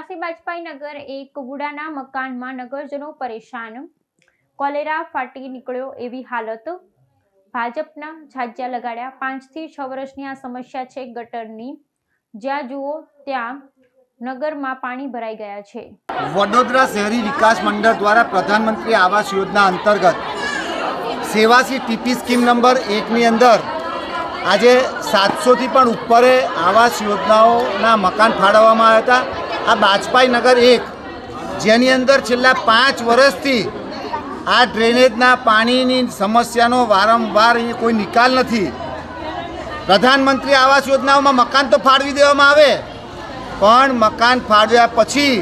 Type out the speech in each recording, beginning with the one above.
સેવાસી બાજપાઈ નગર એક વુડાના મકાનમાં નગરજનો પરેશાન. કોલેરા ફાટી નીકળ્યો એવી હાલત. ભાજપના છાજ્યા લગાડ્યા પાંચથી છ વર્ષની આ સમસ્યા છે ગટરની. જ્યાં જુઓ ત્યાં નગરમાં પાણી ભરાઈ ગયા છે. વડોદરા શહેરી વિકાસ મંડળ દ્વારા પ્રધાનમંત્રી આવાસ યોજના અંતર્ગત સેવાસી ટીપી સ્કીમ નંબર એકની અંદર આજે સાતસોથી પણ ઉપરે આવાસ યોજનાઓના મકાન ફાળવવામાં આવ્યા હતા. આ બાજપાઈ નગર એક, જેની અંદર છેલ્લા પાંચ વર્ષથી આ ડ્રેનેજના પાણીની સમસ્યાનો વારંવાર અહીંયા કોઈ નિકાલ નથી. પ્રધાનમંત્રી આવાસ યોજનાઓમાં મકાન તો ફાળવી દેવામાં આવે, પણ મકાન ફાળવ્યા પછી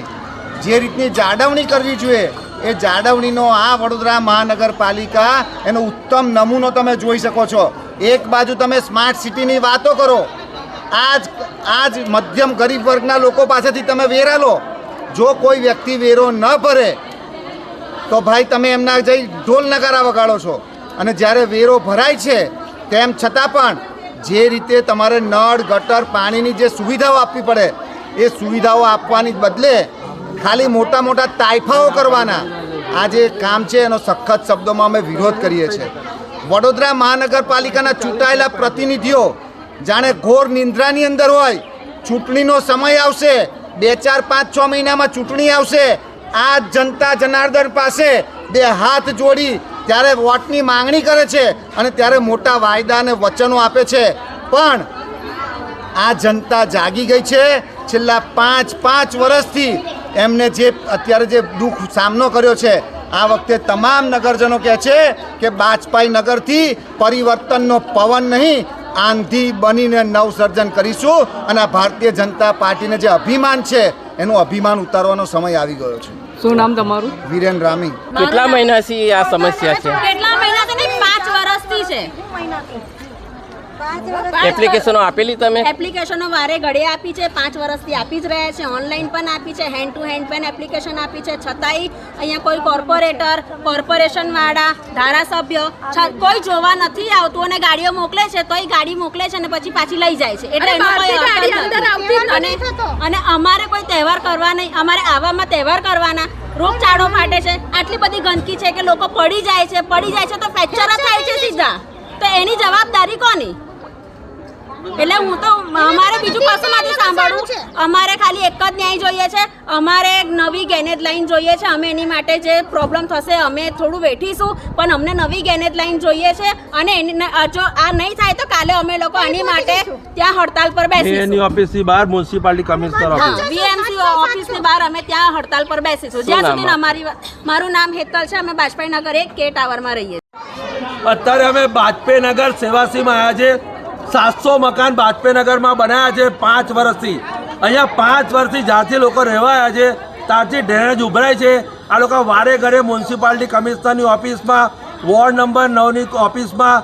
જે રીતની જાળવણી કરવી જોઈએ, એ જાળવણીનો આ વડોદરા મહાનગરપાલિકા એનો ઉત્તમ નમૂનો તમે જોઈ શકો છો. એક બાજુ તમે સ્માર્ટ સિટીની વાતો કરો આજ આજ મધ્યમ ગરીબ વર્ગના લોકો પાસેથી તમે વેરા લો. જો કોઈ વ્યક્તિ વેરો ન ભરે, તો ભાઈ તમે એમના જઈ ઢોલ નગારા વગાડો છો. અને જ્યારે વેરો ભરાય છે, તેમ છતાં પણ જે રીતે તમારે નળ, ગટર, પાણીની જે સુવિધાઓ આપવી પડે, એ સુવિધાઓ આપવાની બદલે ખાલી મોટા મોટા તાઇફાઓ કરવાના. આ જે કામ છે, એનો સખત શબ્દોમાં અમે વિરોધ કરીએ છીએ. વડોદરા મહાનગરપાલિકાના ચૂંટાયેલા પ્રતિનિધિઓ જાણે ઘોર નિંદ્રાની અંદર હોય. ચૂંટણીનો સમય આવશે. બે, ચાર, પાંચ, છ મહિનામાં ચૂંટણી આવશે. આ જનતા જનાર્દન પાસે બે હાથ જોડી ત્યારે વોટની માંગણી કરે છે અને ત્યારે મોટા વાયદા અને વચનો આપે છે. પણ આ જનતા જાગી ગઈ છે. છેલ્લા પાંચ પાંચ વર્ષથી એમને જે અત્યારે જે દુઃખ સામનો કર્યો છે, આ વખતે તમામ નગરજનો કહે છે કે બાજપાઈ નગરથી પરિવર્તનનો પવન નહીં આંધી બનીને નવસર્જન કરીશું અને આ ભારતીય જનતા પાર્ટીને જે અભિમાન છે એનું અભિમાન ઉતારવાનો સમય આવી ગયો છે. શું નામ તમારું? વિરેન રામી. કેટલા મહિનાથી આ સમસ્યા છે? કેટલા મહિનાથી નહીં પાંચ વર્ષથી છે. એપ્લિકેશનો આપેલી તમે? એપ્લિકેશનો વારે ઘડે આપી છે પાંચ વર્ષથી આપી જ રહ્યા છે ઓનલાઈન પણ આપી છે હેન્ડ ટુ હેન્ડ પણ એપ્લિકેશન આપી છે. છતાંય અહીંયા કોઈ કોર્પોરેટર કોર્પોરેશન વાળા ધારાસભ્ય છ- કોઈ જોવા નથી આવતું અને ગાડીઓ મોકલે છે તોય ગાડી મોકલે છે અને પછી પાછી લઈ જાય છે. એટલે એનો કોઈ. અને અને અમારે કોઈ તહેવાર કરવા નહીં અમારે આવામાં તહેવાર કરવાના રોગચાળો ફાટે છે. આટલી બધી ગંદકી છે કે લોકો પડી જાય છે પડી જાય છે તો ફ્રેક્ચર જ થાય છે સીધા. તો એની જવાબદારી કોની? એટલે હું તો અમારે બીજું કશું નથી સાંભળવું. અમારે ખાલી એક જ ન્યાય જોઈએ છે. અમારે એક નવી ગેનેજ લાઈન જોઈએ છે. અમે એની માટે જે પ્રોબ્લેમ થશે અમે થોડું વેઠીશું પણ અમને નવી ગેનેજ લાઈન જોઈએ છે. અને એની જો આ નહીં થાય તો કાલે અમે લોકો એની માટે ત્યાં હડતાલ પર બેસીશું. ઓફિસની બહાર મ્યુનિસિપાલિટી કમિશનર ઓફિસ વીએમસી ઓફિસની બહાર અમે ત્યાં હડતાલ પર બેસીશું. જ્યાં સુધી અમારી મારું નામ હેતલ છે. અમે બાજપાઈ નગર એક કે ટાવરમાં રહીએ અત્યારે અમે બાજપેયી નગર સેવાસીમાં આવ્યા છે સાતસો મકાન બાજપેનગરમાં બનાવ્યા છે પાંચ વર્ષથી. અહીંયા પાંચ વર્ષથી જ્યાંથી લોકો રહેવાયા છે ત્યારથી ડ્રેનેજ ઉભરાય છે. આ લોકો વારે ઘરે મ્યુનિસિપાલિટી કમિશનરની ઓફિસમાં, વોર્ડ નંબર નવની ઓફિસમાં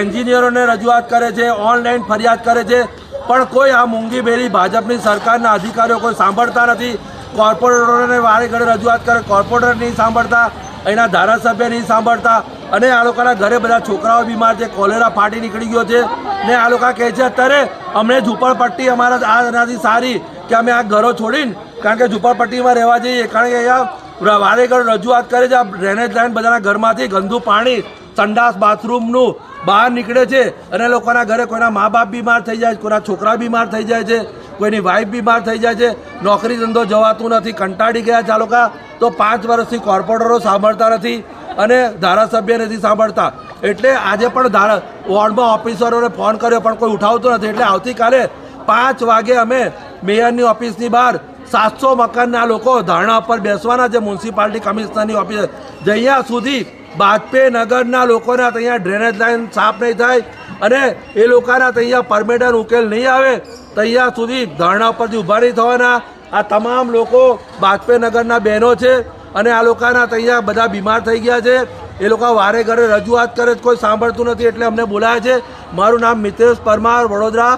એન્જિનિયરોને રજૂઆત કરે છે, ઓનલાઈન ફરિયાદ કરે છે. પણ કોઈ આ મૂંગી બેરી ભાજપની સરકારના અધિકારીઓ કોઈ સાંભળતા નથી. કોર્પોરેટરોને વારે ઘરે રજૂઆત કરે, કોર્પોરેટર નહીં સાંભળતા અહીંના ધારાસભ્ય નહીં સાંભળતા. અને આ લોકોના ઘરે બધા છોકરાઓ બીમાર છે, કોલેરા ફાટી નીકળી ગયો છે. ને આ લોકો કહે છે, અત્યારે અમને ઝૂંપડપટ્ટી અમારા આ એનાથી સારી કે અમે આ ઘરો છોડીને, કારણ કે ઝૂંપડપટ્ટીમાં રહેવા જઈએ, કારણ કે અહીંયા વારે ઘરે રજૂઆત કરે છે, આ ડ્રેનેજ લાઈન બધાના ઘરમાંથી ગંદુ પાણી, સંડાસ, બાથરૂમનું બહાર નીકળે છે અને લોકોના ઘરે કોઈના મા બાપ બીમાર થઈ જાય છે, કોઈના છોકરા બીમાર થઈ જાય છે, કોઈની વાઈફ બીમાર થઈ જાય છે, નોકરી ધંધો જવાતું નથી, કંટાળી ગયા છે આ લોકો. તો પાંચ વર્ષથી કોર્પોરેટરો સાંભળતા નથી અને ધારાસભ્ય નથી સાંભળતા. એટલે આજે પણ ધારા, વોર્ડમાં ઓફિસરોને ફોન કર્યો, પણ કોઈ ઉઠાવતું નથી. એટલે આવતીકાલે પાંચ વાગે અમે મેયરની ઓફિસની બહાર સાતસો મકાનના લોકો ધારણા પર બેસવાના છે. મ્યુનિસિપાલિટી કમિશનરની ઓફિસ. જ્યાં સુધી બાજપેયી નગરના લોકોના ત્યાં ડ્રેનેજ લાઈન સાફ નહીં થાય અને એ લોકોના ત્યાં પરમેડન ઉકેલ નહીં આવે ત્યાં સુધી ધરણા પરથી ઊભા નહીં થવાના. આ તમામ લોકો બાજપેયી નગરના બહેનો છે અને આ લોકોના ત્યાં બધા બીમાર થઈ ગયા છે. એ લોકો વારે ઘરે રજૂઆત કરે છે, કોઈ સાંભળતું નથી એટલે અમને બોલાયા છે. મારું નામ મિતેશ પરમાર વડોદરા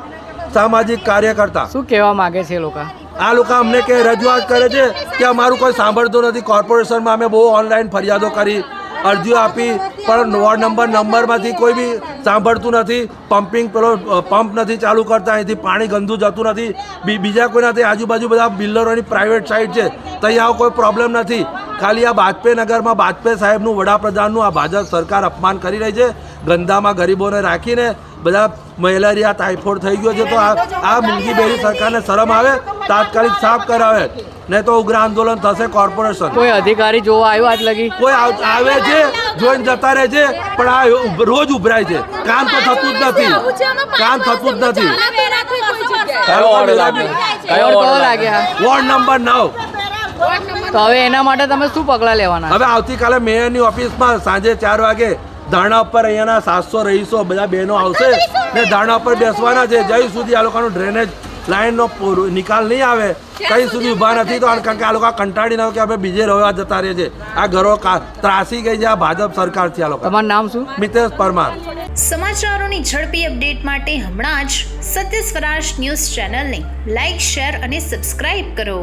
સામાજિક કાર્યકર્તા. શું કહેવા માંગે છે એ લોકો? આ લોકો અમને કે રજૂઆત કરે છે કે અમારું કોઈ સાંભળતું નથી. કોર્પોરેશનમાં અમે બહુ ઓનલાઈન ફરિયાદો કરી અરજીઓ આપી, પણ વોર્ડ નંબર, નંબરમાંથી કોઈ બી સાંભળતું નથી. પમ્પિંગ પેલો પંપ નથી ચાલુ કરતા, અહીંથી પાણી, ગંદુ જતું નથી. બીજા કોઈ નથી આજુબાજુ બધા બિલ્ડરોની પ્રાઇવેટ સાઇડ છે ત્યાં આવો કોઈ પ્રોબ્લેમ નથી. ખાલી આ બાજપે નગરમાં બાજપે સાહેબનું વડાપ્રધાનનું આ ભાજપ સરકાર અપમાન કરી રહી છે, ગંદામાં ગરીબોને રાખીને બધા મેલેરિયા ટાઇફોઇડ થઈ ગયો છે તો આ આ મૂંગીબેરી સરકારને શરમ આવે તાત્કાલિક સાફ કરાવે. નહીં તો ઉગ્ર આંદોલન થશે કોર્પોરેશન કોઈ અધિકારી જોવા આવ્યો આજ લગી? કોઈ આવે છે જોઈને જતા રહે છે પણ આ ઉભ- રોજ ઉભરાય છે. કામ તો થતું જ નથી. કામ થતું જ નથી. વોર્ડ નંબર નવ. તો હવે એના માટે તમે શું પગલાં લેવાના? હવે આવતીકાલે મેયરની ઓફિસમાં સાંજે ચાર વાગે ધારણા ઉપર અહીંયાના સાતસો રહીશો બધા બહેનો આવશે ને ધારણા ઉપર બેસવાના છે. જ્યાં સુધી આ લોકોનું ડ્રેનેજ લાઈનનો પૂરો નિકાલ નહીં આવે કઈ સુધી ઊભા નથી તો કારણ કે આ લોકો કંટાળીને કે આપણે બીજે રહેવા જતા રહે છે આ ઘરો ત્રાસી ગઈ છે આ ભાજપ સરકાર છે આ લોકો. તમારું નામ શું? મિતેશ પરમાર. સમાચારોની ઝડપી અપડેટ માટે હમણાં જ સત્ય સ્વરાજ ન્યૂઝ ચેનલને લાઇક શેર અને સબસ્ક્રાઇબ કરો.